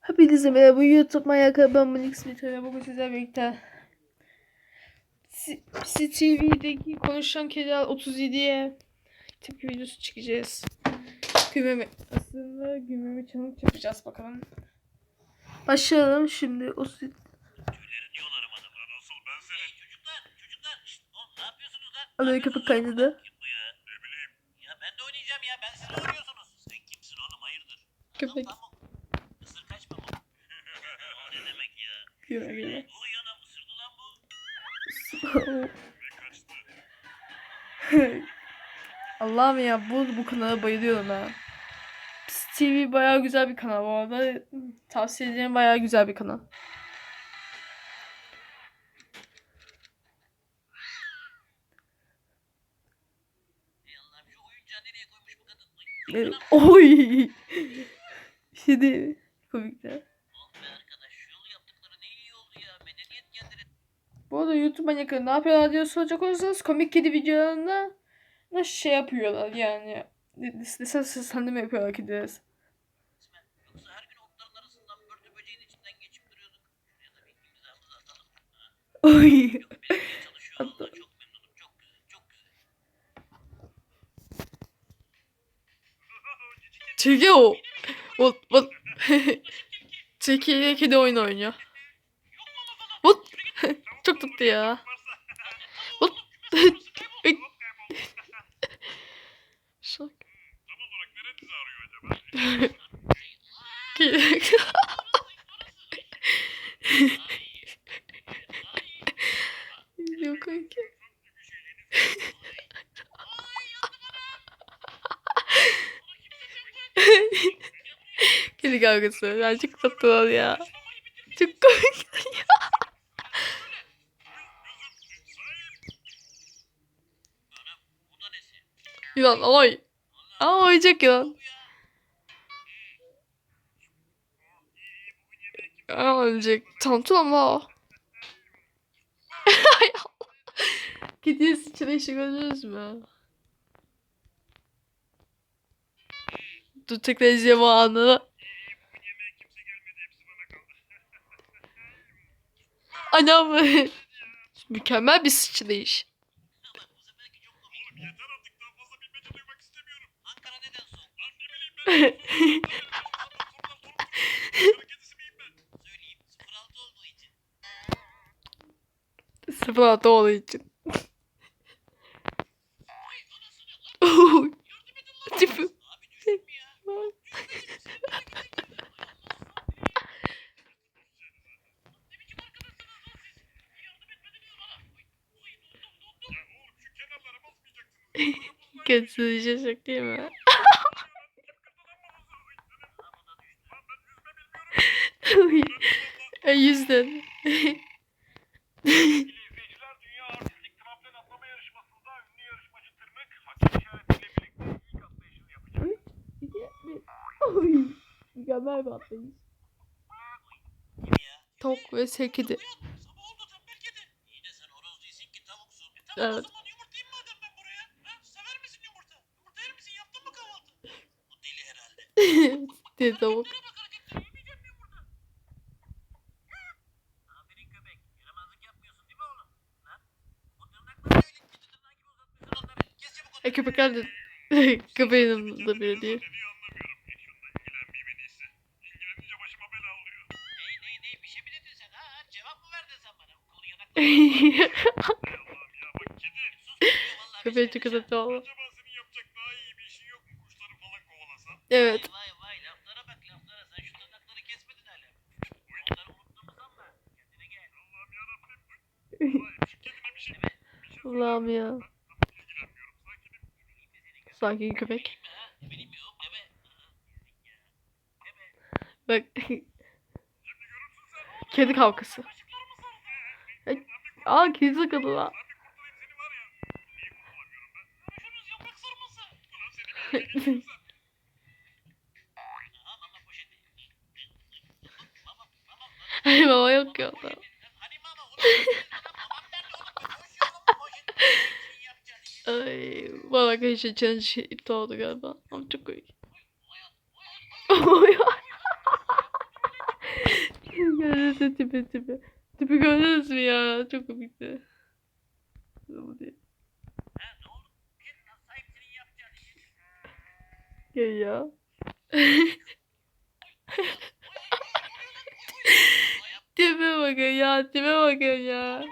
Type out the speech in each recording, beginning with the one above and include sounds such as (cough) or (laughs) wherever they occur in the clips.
Hepinize merhaba YouTube manyakı ben Manix Bito'ya bugün sizlerle birlikte CTV'deki konuşan kediler 37'ye tepki videosu çekeceğiz. Gülmeme aslında gülmeme challenge yapacağız bakalım. Başlayalım şimdi o si- Tüylerin yolarım adamlar. Nasıl ben senin... Hey çocuklar, çocuklar. Şşt, oğlum ne yapıyorsunuz lan? Alıyor Ne köpek yapıyorsunuz? kaynadı. Kim bu ya? Ve kaçtı. (laughs) Allah'ım ya bu bu kanala bayılıyorum ha. Pis TV bayağı güzel bir kanal bu arada. Tavsiye ederim bayağı güzel bir kanal. Oy. (laughs) Bir şey değil mi? Komik Bu arada YouTube manyakları ne yapıyorlar diye soracak olursanız komik kedi videolarında da şey yapıyorlar yani. Lisans seslendirme yapıyorlar kediler. Oy. Hatta-. Tilki o. O. ile kedi oyun oynuyor. Çok tatlı ya. Kedi. Yok kanki. Kedi kavgası. Ben çok tatlılar ya. Çok komik. Anam bu da nesi? Yılan oy. Aa oyuncak yılan. Aa oyuncak. Tantun ama o. (laughs) Kediye sıçrayışı gördünüz mü? Dur tekrar izleyeyim o anı. Bugün yemeğe kimse gelmedi. Hepsi bana kaldı. Anam. (laughs) Mükemmel bir sıçrayış. Sıfır altı olduğu için. Tipi. Kötü şaşak değil mi? Oy. E, yüzden. Sevgili izleyiciler, Dünya Artistik Tramplen Atlama Yarışması'nda ünlü yarışmacı Tırmık, hakem işaretiyle birlikte ilk atlayışını yapacak. Oy. Mükemmel bir atlayış. Kim ya? Tavuk ve kedi. Sabah oldu tembel kedi. İyi de sen horoz değilsin ki tavuksun. E tamam Evet. o zaman yumurtayım madem ben buraya. Ha? Sever misin yumurta? Yumurta yer misin? Yaptın mı kahvaltı? Bu deli herhalde. Diye tavuk. Hareketlere bak hareketlere. Yemeyecek mi yumurta? Aferin köpek. Yaramazlık yapmıyorsun değil mi oğlum? Lan. O tırnakları öyle kedi tırnağı gibi uzatmışsın onları. Kes çabuk onları. E köpekler de köpeğin yanında bile değil. Dediği anlamıyorum. Hiç şundan ilgilenmeyeyim en iyisi. İlgilenince başıma bela oluyor. Ney ney ney bir şey mi dedin sen ha? Cevap mı verdin sen bana? Kolu yanaklarına. Ey (laughs) (laughs) Allah'ım ya bak kedi. Sus diyor vallahi. Köpeği çok tatlı oldu. Acaba senin yapacak daha iyi bir işin yok mu? Kuşları falan kovalasan. Evet. Allah'ım yarabbim. Vay, Şu kedine bir şey. Bir şey Allah'ım ya. Ben ilgilenmiyorum. Sakinim. Sakin köpek. Yok. Bak. (laughs) Kedi kavgası. Ay, Aa kedi takıldı lan. Ben bir kurtulayım seni var (laughs) (laughs) Ay bana arkadaşlar challenge iptal oldu galiba. Ama çok komik. Mü tipi tipi? Tipi gördünüz mü ya? Çok komikti. Bu diye. Gel ya. (laughs) tipe bakın ya. Tipe bakın ya.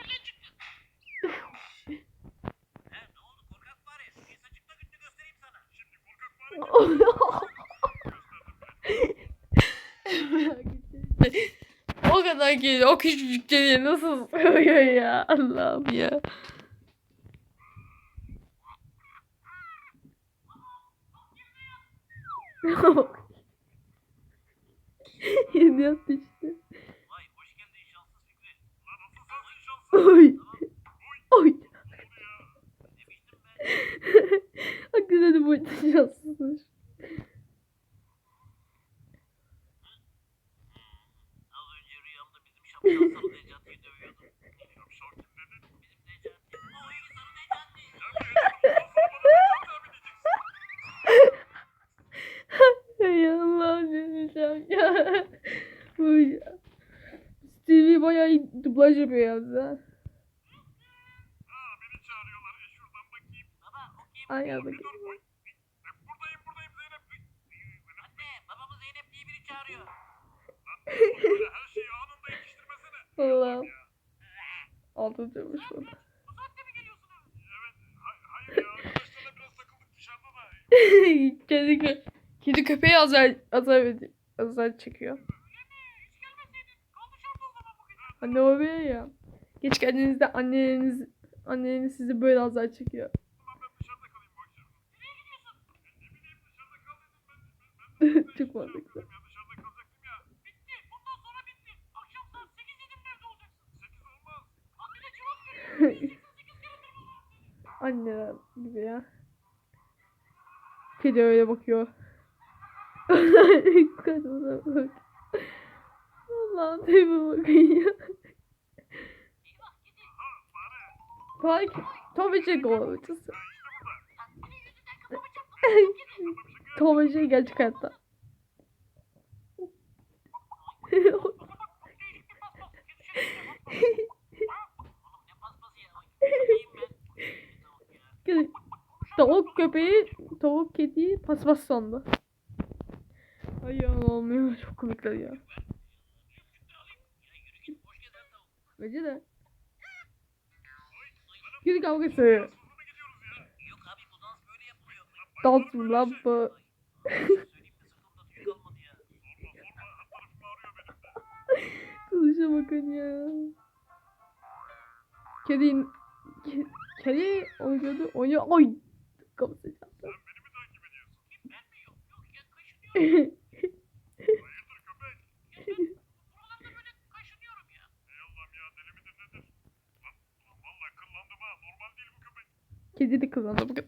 Ha ne oldu korkak var ya? Bir saçıkla gününü göstereyim sana. Şimdi o kadar geliyor. O küçücük geliyor. Nasıl sığıyor ya? Allah'ım ya. Yattı işte. Oy. Oy. Hakikaten boyutta şanssızmış. Stevie bayağı iyi dublaj yapıyor yalnız ha. Aa beni çağırıyorlar. E şuradan bakayım. Baba o kim? Ay ya bakayım. E, buradayım buradayım Zeynep. Anne babamı Zeynep diye biri çağırıyor. Lan her şeyi anında yetiştirmesene. Allah'ım. Altı diyormuş bana. Bu saatte mi geliyorsunuz? Evet. hay- hayır ya. Arkadaşlarla biraz takıldık dışarıda da. (laughs) kedi, kö kedi köpeği azar, azar, ed- azar çekiyor. Anne oluyor ya. Geç geldiğinizde anneleriniz anneniz sizi böyle azar çekiyor. (laughs) Çok mantıklı. yapıyorum Ya, dışarıda kalacaktım ya. Bitti. Bundan sonra bitti. Akşam saat 8 yedim nerede olacaksın? 8 olmaz. Bak bir de cevap veriyorum. 88 kere durma. Anneler gibi ya. Kedi öyle bakıyor. Kadına bak. Allah'ım teybe bakın ya. Çarptım. Tomicik Kedi. şey gerçek hayatta. Bak Tavuk köpeği, tavuk kediyi paspas sandı. Ay ya olmuyor. (laughs) Çok komikler ya. Yürü. Bence de. Yok abi bu dans lan bu? (laughs) Kılıça bakın ya. Kedi ke, kedi oynuyordu. Oynuyor. Oy. Çarptı. Sen beni mi takip ediyorsun? Ben mi? Yok yok ya kaşınıyorum. Hayırdır köpek? Ya ben buralarda böyle kaşınıyorum ya. Ey Allah'ım ya deli midir nedir? Lan, lan vallahi kıllandım ha normal değil bu köpek. Kedi de kızandı bakın.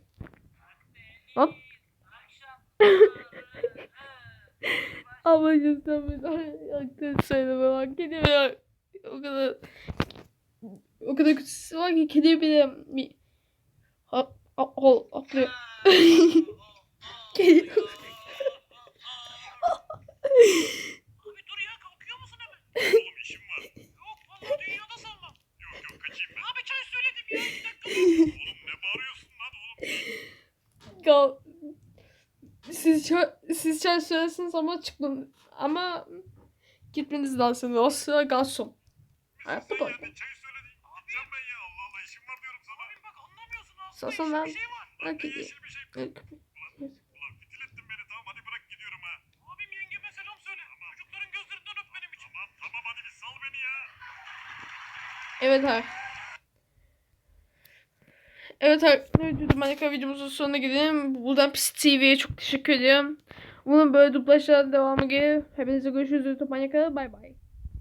Hop. Ablacım sen bir yaktın söyleme bak. Kedi bile o kadar o kadar kötüsü var ki kedi bile mi hop hop hop. Kedi. Siz ça- siz çay söylersiniz ama çıkın. Ama gitmeniz lazım. O sıra garson. Hayatta söyledin. Gideceğim ben ya? Allah Allah işim var diyorum sana. Abi bak şey bir şey? Gidiyorum ha. Evet arkadaşlar Minecraft videomuzun sonuna gidelim. Buradan Pis TV'ye çok teşekkür ediyorum. Bunun böyle dublajlar devamı gelir. Hepinize görüşürüz YouTube Minecraft'ta. Bay bay.